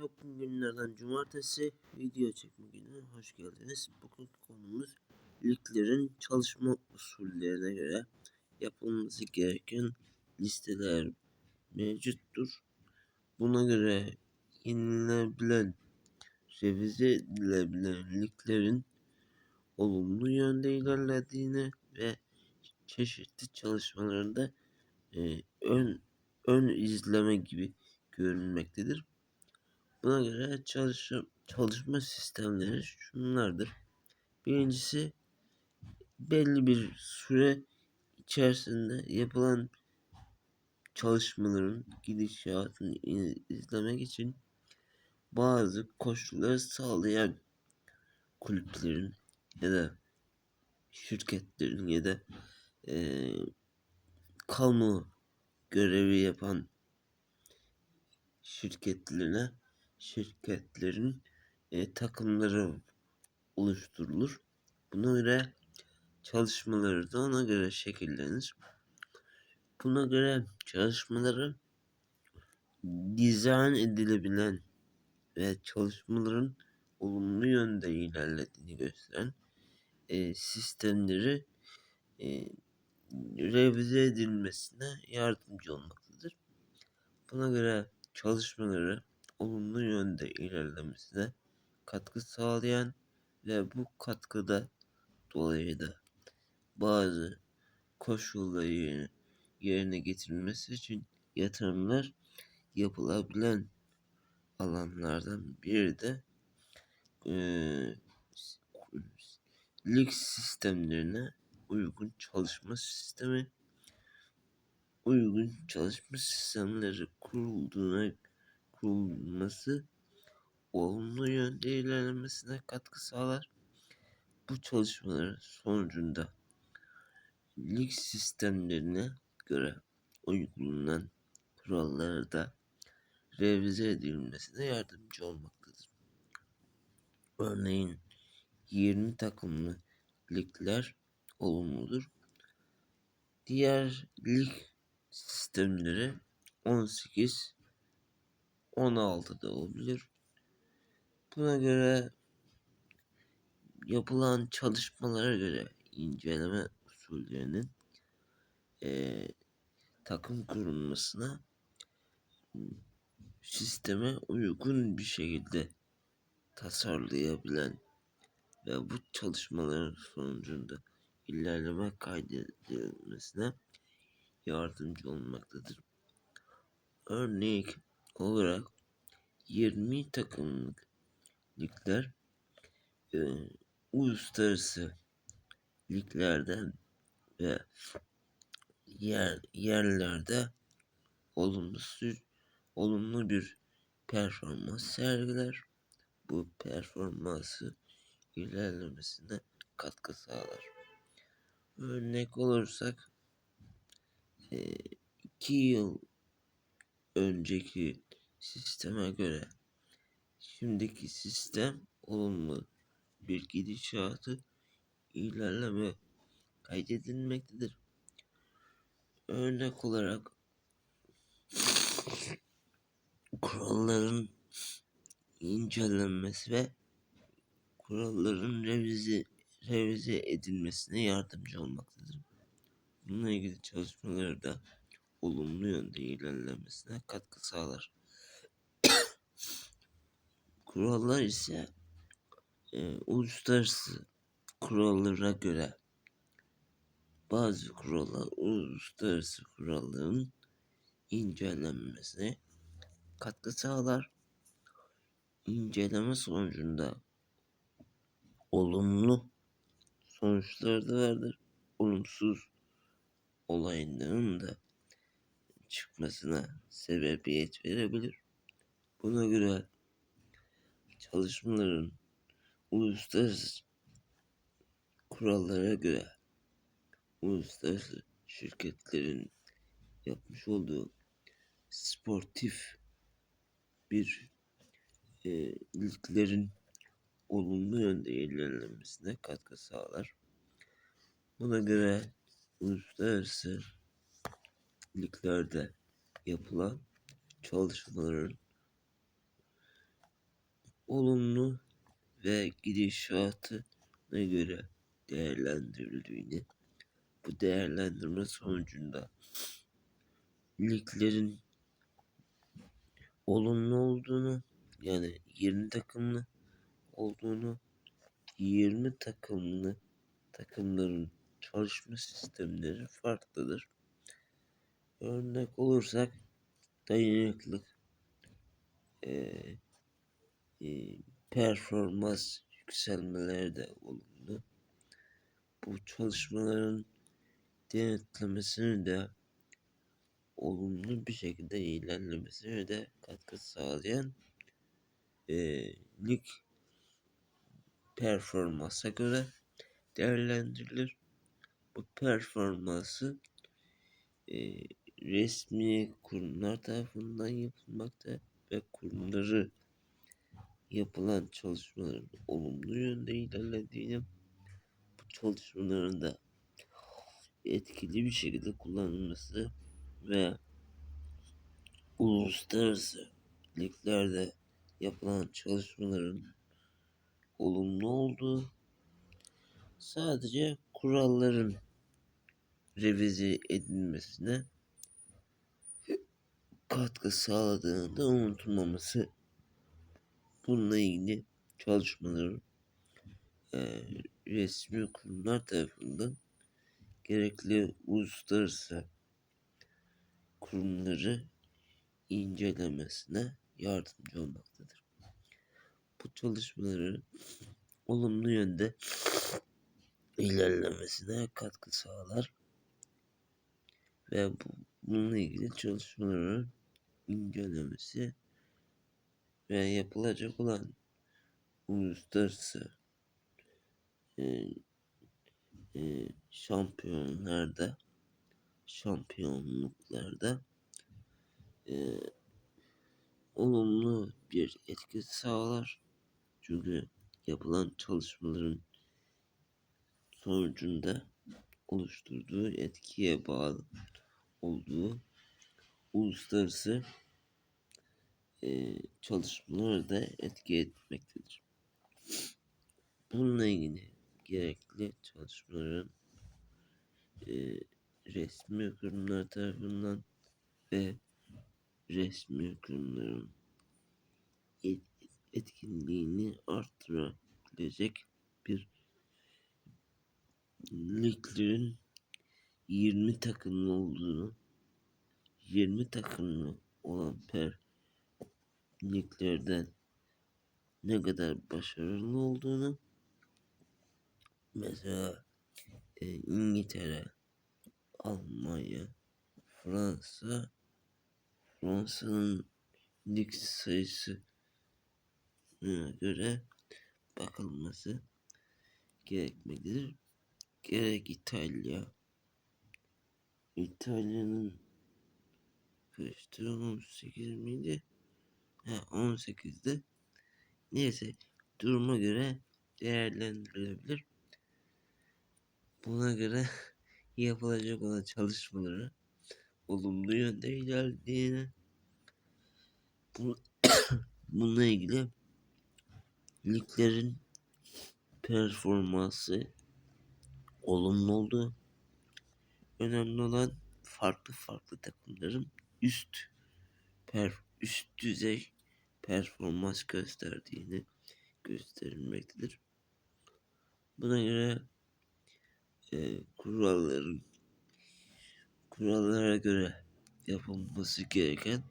bugün günlerden cumartesi video çekme günü hoş geldiniz. Bugünkü konumuz liglerin çalışma usullerine göre yapılması gereken listeler mevcuttur. Buna göre yenilebilen, revize edilebilen liglerin olumlu yönde ilerlediğini ve çeşitli çalışmalarında e, ön ön izleme gibi görünmektedir. Buna göre çalışma, çalışma sistemleri şunlardır. Birincisi belli bir süre içerisinde yapılan çalışmaların gidişatını izlemek için bazı koşulları sağlayan kulüplerin ya da şirketlerin ya da e, kamu görevi yapan şirketlerine şirketlerin e, takımları oluşturulur. Buna göre çalışmaları da ona göre şekillenir. Buna göre çalışmaları dizayn edilebilen ve çalışmaların olumlu yönde ilerlediğini gösteren e, sistemleri e, revize edilmesine yardımcı olmaktadır. Buna göre çalışmaları olumlu yönde ilerlemesine katkı sağlayan ve bu katkıda dolayı da bazı koşulları yerine getirilmesi için yatırımlar yapılabilen alanlardan biri de e, lig sistemlerine uygun çalışma sistemi uygun çalışma sistemleri kurulduğuna kurulması olumlu yönde ilerlemesine katkı sağlar. Bu çalışmalar sonucunda lig sistemlerine göre uygulanan kuralları da revize edilmesine yardımcı olmaktadır. Örneğin 20 takımlı ligler olumludur. Diğer lig sistemleri 18 16 da olabilir. Buna göre yapılan çalışmalara göre inceleme usullerinin e, takım kurulmasına sisteme uygun bir şekilde tasarlayabilen ve bu çalışmaların sonucunda ilerleme kaydedilmesine yardımcı olmaktadır. Örnek olarak 20 takımlık ligler e, uluslararası liglerden ve yer yerlerde olumlu olumlu bir performans sergiler. Bu performansı ilerlemesine katkı sağlar. Örnek olursak 2 yıl önceki sisteme göre şimdiki sistem olumlu bir gidişatı ilerleme kaydedilmektedir. Örnek olarak kuralların incelenmesi ve kuralların revize revize edilmesine yardımcı olmaktadır. Bununla ilgili çalışmaları da olumlu yönde ilerlemesine katkı sağlar. Kurallar ise e, uluslararası kurallara göre bazı kurallar uluslararası kuralların incelenmesine katkı sağlar. İnceleme sonucunda olumlu sonuçlar da vardır. Olumsuz olayların da çıkmasına sebebiyet verebilir. Buna göre çalışmaların uluslararası kurallara göre uluslararası şirketlerin yapmış olduğu sportif bir e, liglerin olumlu yönde ilerlemesine katkı sağlar. Buna göre uluslararası liglerde yapılan çalışmaların olumlu ve gidişatına göre değerlendirildiğini, bu değerlendirme sonucunda liglerin olumlu olduğunu yani 20 takımlı olduğunu 20 takımlı takımların çalışma sistemleri farklıdır. Örnek olursak dayanıklık, e, e, performans yükselmeleri de olumlu. Bu çalışmaların denetlemesini de olumlu bir şekilde ilerlemesine de katkı sağlayan e, lig performansa göre değerlendirilir. Bu performansı e, resmi kurumlar tarafından yapılmakta ve kurumları yapılan çalışmaların olumlu yönde ilerlediğini, bu çalışmaların da etkili bir şekilde kullanılması ve uluslararası liglerde yapılan çalışmaların olumlu olduğu sadece kuralların revize edilmesine katkı sağladığını da unutulmaması. Bununla ilgili çalışmaların e, resmi kurumlar tarafından gerekli uluslararası kurumları incelemesine yardımcı olmaktadır. Bu çalışmaların olumlu yönde ilerlemesine katkı sağlar ve bu, bununla ilgili çalışmaların incelemesi ve yapılacak olan uluslararası e, e, şampiyonlarda şampiyonluklarda e, olumlu bir etki sağlar. Çünkü yapılan çalışmaların sonucunda oluşturduğu etkiye bağlı olduğu uluslararası e, çalışmaları da etki etmektedir. Bununla ilgili gerekli çalışmaların e, resmi kurumlar tarafından ve resmi kurumların et, etkinliğini arttırabilecek bir liglerin 20 takımlı olduğunu 20 takımlı olan per liglerden ne kadar başarılı olduğunu mesela e, İngiltere, Almanya, Fransa, Fransa'nın lig sayısı göre bakılması gerekmektedir. Gerek İtalya, İtalya'nın kaçtı 18 miydi? Ha 18'de. Neyse duruma göre değerlendirilebilir. Buna göre yapılacak olan çalışmaları olumlu yönde ilerlediğini bu, bununla ilgili liglerin performansı olumlu oldu. Önemli olan farklı farklı takımların üst per, üst düzey performans gösterdiğini gösterilmektedir. Buna göre e, kuralların kurallara göre yapılması gereken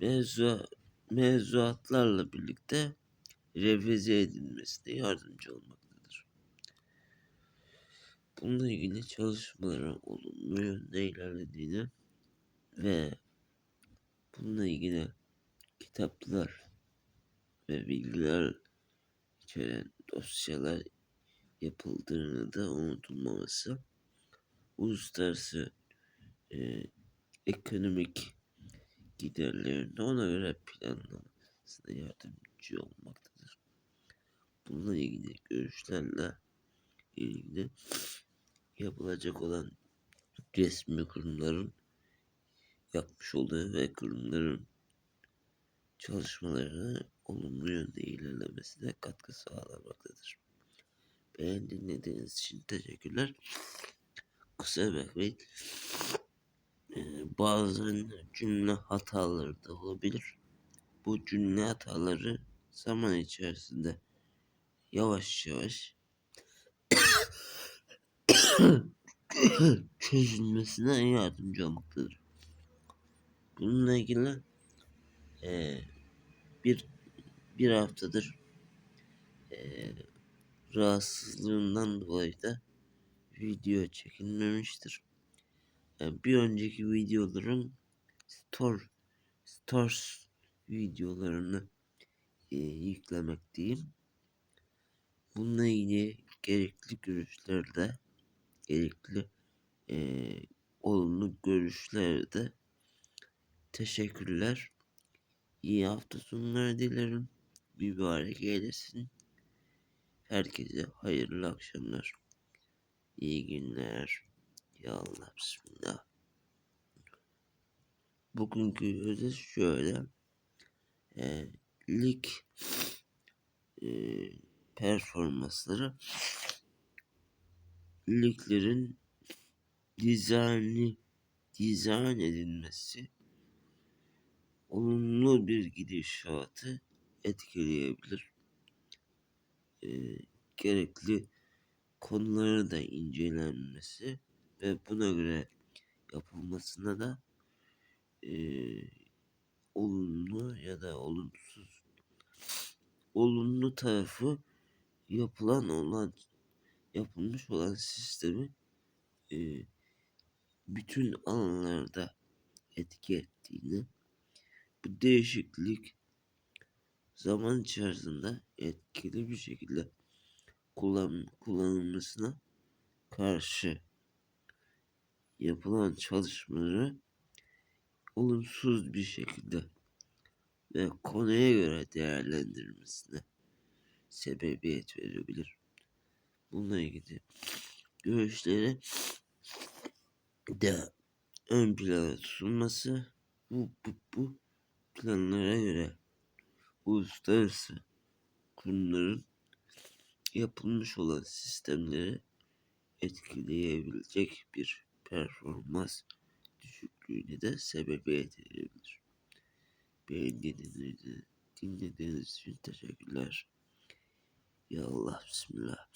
mevzu, mevzuatlarla birlikte revize edilmesine yardımcı olmaktadır. Bununla ilgili çalışmalara olumlu yönde ilerlediğini ve bununla ilgili kitaplar ve bilgiler içeren dosyalar yapıldığını da unutulmaması uluslararası e, ekonomik giderlerini ona göre planlamasına yardımcı olmaktadır. Bununla ilgili görüşlerle ilgili yapılacak olan resmi kurumların yapmış olduğu ve kurumların çalışmalarını olumlu yönde ilerlemesine katkı sağlamaktadır. Beni dinlediğiniz için teşekkürler. Kusura bakmayın. Ee, bazen cümle hataları da olabilir. Bu cümle hataları zaman içerisinde yavaş yavaş çözülmesine yardımcı olmaktadır. Bununla ilgili eee, bir bir haftadır eee rahatsızlığından dolayı da video çekilmemiştir. E, bir önceki videoların store stores videolarını e, yüklemekteyim. Bununla ilgili gerekli görüşlerde gerekli e, olumlu görüşlerde teşekkürler. İyi hafta sonları dilerim. Mübarek eylesin. Herkese hayırlı akşamlar. İyi günler. Ya Allah bismillah. Bugünkü özet şöyle. E, lig e, performansları liglerin dizaynı dizayn edilmesi olumlu bir gidişatı etkileyebilir. E, gerekli konuları da incelenmesi ve buna göre yapılmasına da e, olumlu ya da olumsuz olumlu tarafı yapılan olan yapılmış olan sistemi e, bütün alanlarda etki ettiğini bu değişiklik zaman içerisinde etkili bir şekilde kullan, kullanılmasına karşı yapılan çalışmaları olumsuz bir şekilde ve konuya göre değerlendirilmesine sebebiyet verebilir. Bununla ilgili görüşleri de ön plana sunması bu, bu, bu planlara göre uluslararası kurumların yapılmış olan sistemleri etkileyebilecek bir performans düşüklüğüne de sebebiyet verebilir. Beni dinlediğiniz, dinlediğiniz için teşekkürler. Ya Allah Bismillah.